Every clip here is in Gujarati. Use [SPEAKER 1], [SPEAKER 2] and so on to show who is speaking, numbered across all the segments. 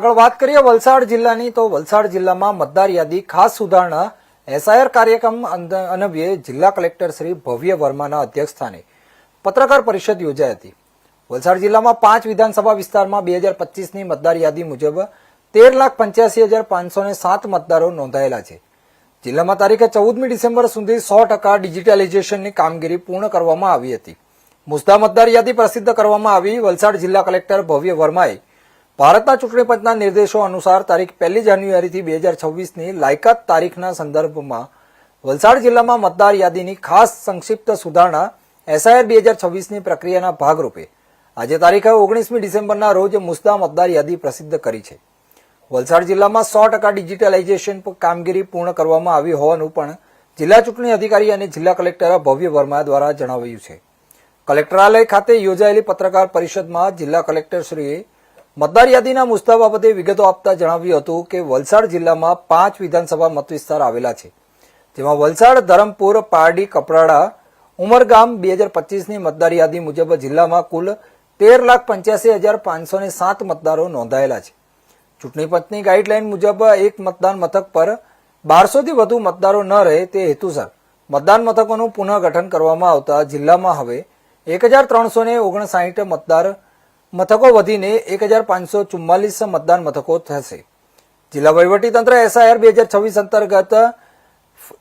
[SPEAKER 1] આગળ વાત કરીએ વલસાડ જિલ્લાની, તો વલસાડ જિલ્લામાં મતદાર યાદી ખાસ સુધારણા એસઆઈઆર કાર્યક્રમ અન્વયે જિલ્લા કલેક્ટર શ્રી ભવ્ય વર્માના અધ્યક્ષસ્થાને પત્રકાર પરિષદ યોજાઈ હતી. વલસાડ જિલ્લામાં પાંચ વિધાનસભા વિસ્તારમાં બે હજાર પચીસની મતદાર યાદી મુજબ તેર લાખ પંચ્યાસી હજાર પાંચસો સાત મતદારો નોંધાયેલા છે. જિલ્લામાં તારીખે ચૌદમી ડિસેમ્બર સુધી સો ટકા ડિજિટલાઇઝેશનની કામગીરી પૂર્ણ કરવામાં આવી હતી. મુસ્દા મતદાર યાદી પ્રસિદ્ધ કરવામાં આવી. વલસાડ જિલ્લા કલેક્ટર ભવ્ય વર્માએ ભારતના ચૂંટણી પંચના નિર્દેશો અનુસાર તારીખ પહેલી જાન્યુઆરીથી બે હજાર છવ્વીસની લાયકાત તારીખના સંદર્ભમાં વલસાડ જિલ્લામાં મતદાર યાદીની ખાસ સંક્ષિપ્ત સુધારણા એસઆઈઆર બે હજાર છવ્વીસની પ્રક્રિયાના ભાગરૂપે આજે તારીખે ઓગણીસમી ડિસેમ્બરના રોજ મુસ્દા મતદાર યાદી પ્રસિદ્ધ કરી છે. વલસાડ જિલ્લામાં સો ટકા ડિજિટલાઇઝેશન કામગીરી પૂર્ણ કરવામાં આવી હોવાનું પણ જિલ્લા ચૂંટણી અધિકારી અને જિલ્લા કલેક્ટર ભવ્ય વર્મા દ્વારા જણાવાયું છે. કલેક્ટરાલય ખાતે યોજાયેલી પત્રકાર પરિષદમાં જિલ્લા કલેક્ટરશ્રીએ મતદાર યાદીના મુસ્તા બાબતે વિગતો આપતા જણાવ્યું હતું કે વલસાડ જિલ્લામાં પાંચ વિધાનસભા મતવિસ્તાર આવેલા છે. જેમાં વલસાડ, ધરમપુર, પારડી, કપરાડા, ઉમરગામ બે હજાર પચીસની મતદાર યાદી મુજબ જિલ્લામાં કુલ તેર લાખ પંચ્યાસી હજાર પાંચસો ને સાત મતદારો નોંધાયેલા છે. ચૂંટણી પંચની ગાઈડલાઈન મુજબ એક મતદાન મથક પર બારસોથી વધુ મતદારો ન રહે તે હેતુસર મતદાન મથકોનું પુનઃગઠન કરવામાં આવતા જિલ્લામાં હવે એક હજાર ત્રણસો ઓગણસાઠ મતદાર મથકો વધીને એક હજાર પાંચસો ચુમ્માલીસ મતદાન મથકો થશે. જિલ્લા વહીવટીતંત્ર એસઆઈઆર બે હજાર છવ્વીસ અંતર્ગત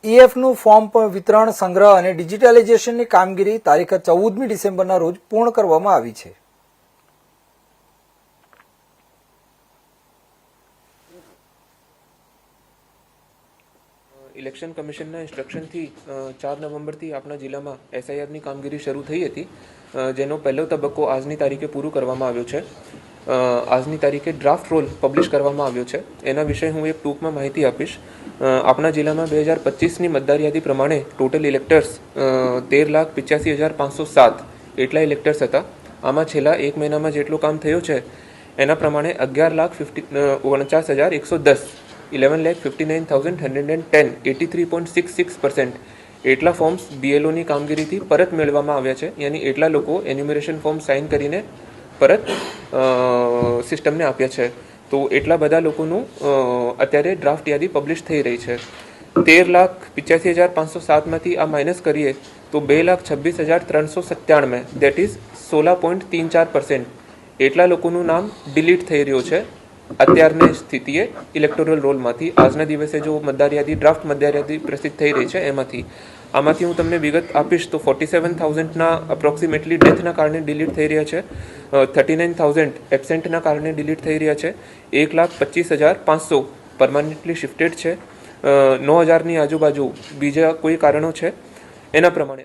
[SPEAKER 1] ઈએફનું ફોર્મ વિતરણ સંગ્રહ અને ડિજિટાઇઝેશનની કામગીરી તારીખ ચૌદમી ડિસેમ્બરના રોજ પૂર્ણ કરવામાં આવી છે.
[SPEAKER 2] ઇલેક્શન કમિશનના ઇન્સ્ટ્રક્શનથી ચાર નવેમ્બરથી આપણા જિલ્લામાં એસઆઈઆરની કામગીરી શરૂ થઈ હતી. જેનો પહેલો તબક્કો આજની તારીખે પૂરું કરવામાં આવ્યો છે. આજની તારીખે ડ્રાફ્ટ રોલ પબ્લિશ કરવામાં આવ્યો છે. એના વિશે હું એક ટૂંકમાં માહિતી આપીશ. આપણા જિલ્લામાં બે હજાર પચીસની મતદાર યાદી પ્રમાણે ટોટલ ઇલેક્ટર્સ તેર લાખ પિચ્યાસી હજાર પાંચસો સાત એટલા ઇલેક્ટર્સ હતા. આમાં છેલ્લા એક મહિનામાં જેટલું કામ થયું છે, એના પ્રમાણે અગિયાર લાખ ફિફ્ટી ઓગણચાસ હજાર એકસો દસ ઇલેવન લેખ fifty nine thousand hundred and ten, eighty three point six six percent. એટલા ફોર્મ્સ બીએલઓની કામગીરીથી પરત મેળવવામાં આવ્યા છે. યાની એટલા લોકો એન્યુમરેશન ફોર્મ સાઇન કરીને પરત સિસ્ટમને આપ્યા છે. તો એટલા બધા લોકોનું અત્યારે ડ્રાફ્ટ યાદી પબ્લિશ થઈ રહી છે. તેર લાખ પિચ્યાસી હજાર પાંચસો સાતમાંથી આ માઇનસ કરીએ, તો બે લાખ છવ્વીસ હજાર ત્રણસો સત્યાણમે દેટ ઇઝ સોળા પોઈન્ટ તીન ચાર પર્સન્ટ. એટલા લોકોનું નામ ડિલીટ થઈ રહ્યું છે. અત્યારની સ્થિતિએ ઇલેક્ટોરલ રોલમાંથી આજના દિવસે જો મતદાર ડ્રાફ્ટ મતદાર પ્રસિદ્ધ થઈ રહી છે એમાંથી, આમાંથી હું તમને વિગત આપીશ તો ફોર્ટી સેવન થાઉઝન્ડના અપ્રોક્સિમેટલી ડેથના કારણે ડિલીટ થઈ રહ્યા છે. થર્ટી નાઇન થાઉઝન્ડ એબસેન્ટના કારણે ડિલીટ થઈ રહ્યા છે. એક લાખ પચીસ હજાર પાંચસો પરમાનન્ટલી શિફ્ટેડ છે. નવ હજારની આજુબાજુ બીજા કોઈ કારણો છે? એના પ્રમાણે